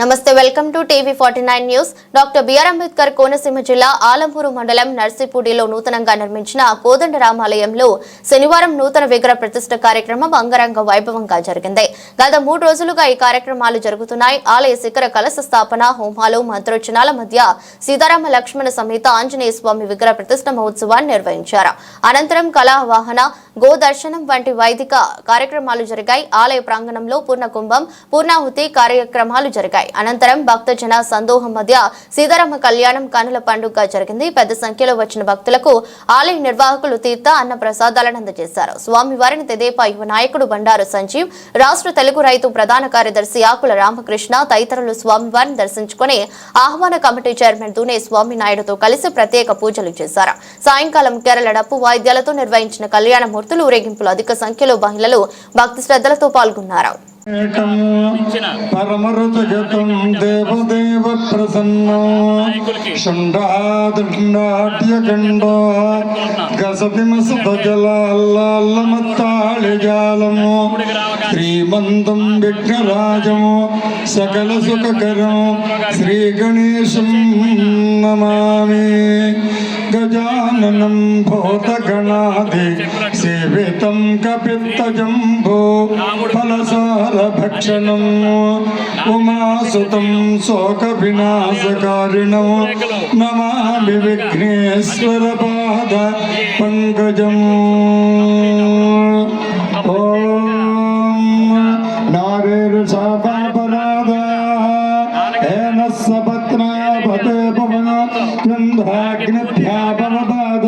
నమస్తే welcome to TV forty nine news. Doctor BR Ambedkar Konaseema జిల్లా ఆలంపూరు మండలం నర్సీపూడిలో నూతనంగా నిర్మించిన కోదండ రామాలయంలో శనివారం నూతన విగ్రహ ప్రతిష్ఠ కార్యక్రమం అంగరంగ వైభవంగా జరిగింది. గత మూడు రోజులుగా ఈ కార్యక్రమాలు జరుగుతున్నాయి. ఆలయ శిఖర కలశ స్థాపన హోమాలు మంత్రోచనాల మధ్య సీతారామ లక్ష్మణ సమేత ఆంజనేయ స్వామి విగ్రహ ప్రతిష్ట మహోత్సవాన్ని నిర్వహించారు. అనంతరం కళా వాహన గోదర్శనం వంటి వైదిక కార్యక్రమాలు జరిగాయి. ఆలయ ప్రాంగణంలో పూర్ణ కుంభం పూర్ణాహుతి కార్యక్రమాలు జరిగాయి. అనంతరం భక్తజన సందోహం మధ్య సీతారామ కళ్యాణం కనుల పండుగ జరిగింది. పెద్ద సంఖ్యలో వచ్చిన భక్తులకు ఆలయ నిర్వాహకులు తీర్థ అన్న ప్రసాదాలను అందజేశారు. స్వామివారిని తెదేపా యువ నాయకుడు బండారు సంజీవ్ రాష్ట్ర తెలుగు రైతు ప్రధాన కార్యదర్శి ఆకుల రామకృష్ణ తదితరులు స్వామివారిని దర్శించుకుని ఆహ్వాన కమిటీ చైర్మన్ దునే స్వామి నాయుడుతో కలిసి ప్రత్యేక పూజలు చేశారు. సాయంకాలం కేరళ డప్పు వాయిద్యాలతో నిర్వహించిన కళ్యాణ మూర్తులు ఊరేగింపులు అధిక సంఖ్యలో మహిళలు భక్తి శ్రద్ధలతో పాల్గొన్నారు. ఏకం పరమరుతగతం దేవదేవ ప్రసన్నో షండాదృష్టాట్యఖండ గసతిమసతజలాల్లమత్తాళిజాలము శ్రీమంతం విఘ్నరాజము సకల సుఖకరం శ్రీ గణేశం నమామి गजाननम भूत गजाननं भूतगणादि सेवितं कपित्तजम्भो फलसारभक्षणम् उमासुतं शोकविनाशकारिणो, नमामि विघ्नेश्वरपाद पङ्कजम्। ॐ नारेर्षापापराधा हेन सपत्नापते నారేరుషాపరాధ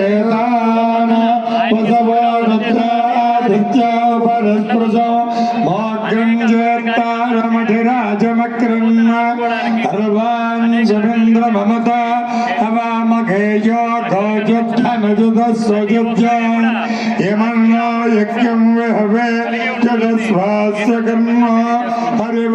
ఏన సపత్నాపతే పవన గంధాగ్నిధ్యాపనపాద మహేతాన